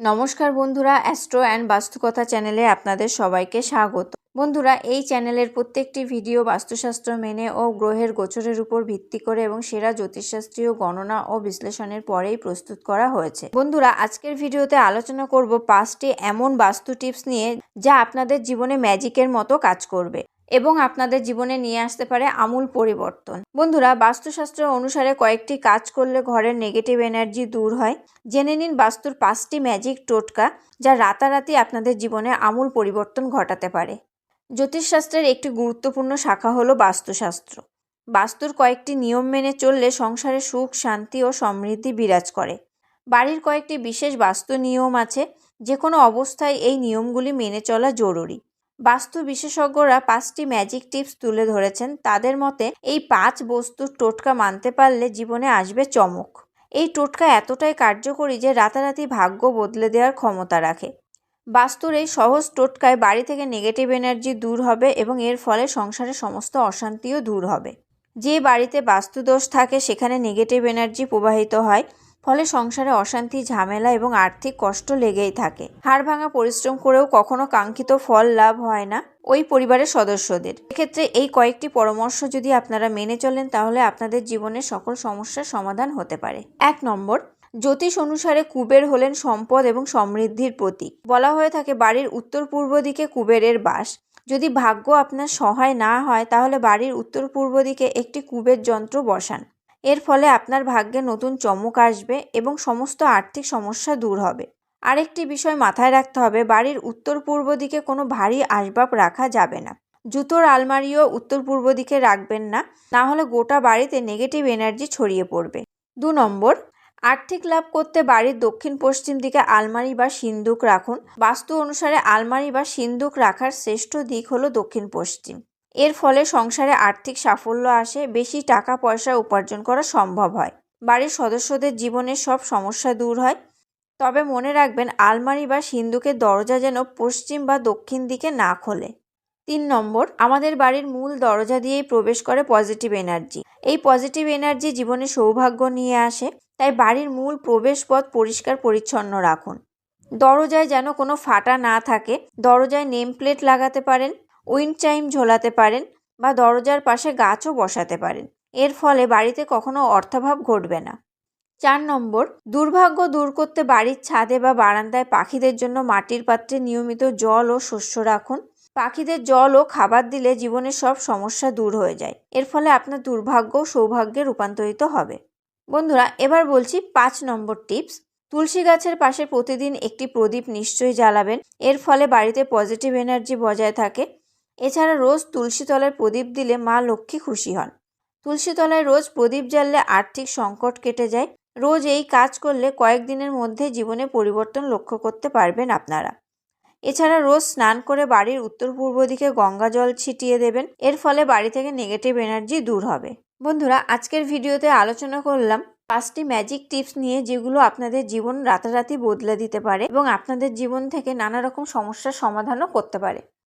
নমস্কার বন্ধুরা, astro and বাস্তুকথা চ্যানেলে আপনাদের সবাইকে স্বাগত। বন্ধুরা, এই চ্যানেলের প্রত্যেকটি ভিডিও বাস্তুশাস্ত্র মেনে ও গ্রহের গোচরের উপর ভিত্তি করে এবং সেরা জ্যোতিষশাস্ত্রীয় গণনা ও বিশ্লেষণের পরেই প্রস্তুত করা হয়েছে। বন্ধুরা, আজকের ভিডিওতে আলোচনা করব পাঁচটি এমন বাস্তু টিপস নিয়ে যা আপনাদের জীবনে ম্যাজিকের মতো কাজ করবে। এবং আপনাদের জীবনে নিয়ে আসতে পারে আমূল পরিবর্তন। বন্ধুরা, বাস্তুশাস্ত্র অনুসারে কয়েকটি কাজ করলে ঘরের নেগেটিভ এনার্জি দূর হয়। জেনে নিন বাস্তুর পাঁচটি ম্যাজিক টোটকা যা রাতারাতি আপনাদের জীবনে আমূল পরিবর্তন ঘটাতে পারে। জ্যোতিষশাস্ত্রের একটি গুরুত্বপূর্ণ শাখা হলো বাস্তুশাস্ত্র। বাস্তুর কয়েকটি নিয়ম মেনে চললে সংসারে সুখ, শান্তি ও সমৃদ্ধি বিরাজ করে। বাড়ির কয়েকটি বিশেষ বাস্তু নিয়ম আছে যে কোনো অবস্থায় এই নিয়মগুলি মেনে চলা জরুরি। বাস্তু বিশেষজ্ঞরা পাঁচটি ম্যাজিক টিপস তুলে ধরেছেন। তাদের মতে, এই পাঁচ বস্তুর টোটকা মানতে পারলে জীবনে আসবে চমক। এই টোটকা এতটাই কার্যকরী যে রাতারাতি ভাগ্য বদলে দেওয়ার ক্ষমতা রাখে। বাস্তুর এই সহজ টোটকায় বাড়ি থেকে নেগেটিভ এনার্জি দূর হবে এবং এর ফলে সংসারে সমস্ত অশান্তিও দূর হবে। যে বাড়িতে বাস্তুদোষ থাকে, সেখানে নেগেটিভ এনার্জি প্রবাহিত হয়। ফলে সংসারে অশান্তি, ঝামেলা এবং আর্থিক কষ্ট লেগেই থাকে। হাড় ভাঙা পরিশ্রম করেও কখনো কাঙ্ক্ষিত ফল লাভ হয় না ওই পরিবারের সদস্যদের। এক্ষেত্রে এই কয়েকটি পরামর্শ যদি আপনারা মেনে চলেন, তাহলে আপনাদের জীবনের সকল সমস্যার সমাধান হতে পারে। এক নম্বর, জ্যোতিষ অনুসারে কুবের হলেন সম্পদ এবং সমৃদ্ধির প্রতীক। বলা হয়ে থাকে, বাড়ির উত্তর পূর্ব দিকে কুবেরের বাস। যদি ভাগ্য আপনার সহায় না হয়, তাহলে বাড়ির উত্তর পূর্ব দিকে একটি কুবের যন্ত্র বসান। এর ফলে আপনার ভাগ্যে নতুন চমক আসবে এবং সমস্ত আর্থিক সমস্যা দূর হবে। আরেকটি বিষয় মাথায় রাখতে হবে, বাড়ির উত্তর পূর্ব দিকে কোনো ভারী আসবাব রাখা যাবে না। জুতোর আলমারিও উত্তর পূর্ব দিকে রাখবেন না না হলে গোটা বাড়িতে নেগেটিভ এনার্জি ছড়িয়ে পড়বে। দু নম্বর, আর্থিক লাভ করতে বাড়ির দক্ষিণ পশ্চিম দিকে আলমারি বা সিন্দুক রাখুন। বাস্তু অনুসারে আলমারি বা সিন্দুক রাখার শ্রেষ্ঠ দিক হলো দক্ষিণ পশ্চিম। এর ফলে সংসারে আর্থিক সাফল্য আসে, বেশি টাকা পয়সা উপার্জন করা সম্ভব হয়। বাড়ির সদস্যদের জীবনের সব সমস্যা দূর হয়। তবে মনে রাখবেন, আলমারি বা সিন্ধুকের দরজা যেন পশ্চিম বা দক্ষিণ দিকে না খোলে। তিন নম্বর, আমাদের বাড়ির মূল দরজা দিয়েই প্রবেশ করে পজিটিভ এনার্জি। এই পজিটিভ এনার্জি জীবনে সৌভাগ্য নিয়ে আসে, তাই বাড়ির মূল প্রবেশপথ পরিষ্কার পরিচ্ছন্ন রাখুন। দরজায় যেন কোনো ফাটা না থাকে, দরজায় নেম প্লেট লাগাতে পারেন উইন্ড চাইম ঝোলাতে পারেন বা দরজার পাশে গাছও বসাতে পারেন। এর ফলে বাড়িতে কখনো অর্থাভাব ঘটবে না। চার নম্বর, দুর্ভাগ্য দূর করতে বাড়ির ছাদে বা বারান্দায় পাখিদের জন্য মাটির পাত্রে নিয়মিত জল ও শস্য রাখুন। পাখিদের জল ও খাবার দিলে জীবনের সব সমস্যা দূর হয়ে যায়। এর ফলে আপনার দুর্ভাগ্য সৌভাগ্যে রূপান্তরিত হবে। বন্ধুরা, এবার বলছি পাঁচ নম্বর টিপস। তুলসী গাছের পাশে প্রতিদিন একটি প্রদীপ নিশ্চয়ই জ্বালাবেন। এর ফলে বাড়িতে পজিটিভ এনার্জি বজায় থাকে। এছাড়া রোজ তুলসী তলায় প্রদীপ দিলে মা লক্ষ্মী খুশি হন। তুলসী তলায় রোজ প্রদীপ জ্বাললে আর্থিক সংকট কেটে যায়। রোজ এই কাজ করলে কয়েকদিনের মধ্যে জীবনে পরিবর্তন লক্ষ্য করতে পারবেন আপনারা। এছাড়া রোজ স্নান করে বাড়ির উত্তর পূর্ব দিকে গঙ্গা জল ছিটিয়ে দেবেন। এর ফলে বাড়ি থেকে নেগেটিভ এনার্জি দূর হবে। বন্ধুরা, আজকের ভিডিওতে আলোচনা করলাম পাঁচটি ম্যাজিক টিপস নিয়ে যেগুলো আপনাদের জীবন রাতারাতি বদলে দিতে পারে এবং আপনাদের জীবন থেকে নানা রকম সমস্যার সমাধানও করতে পারে।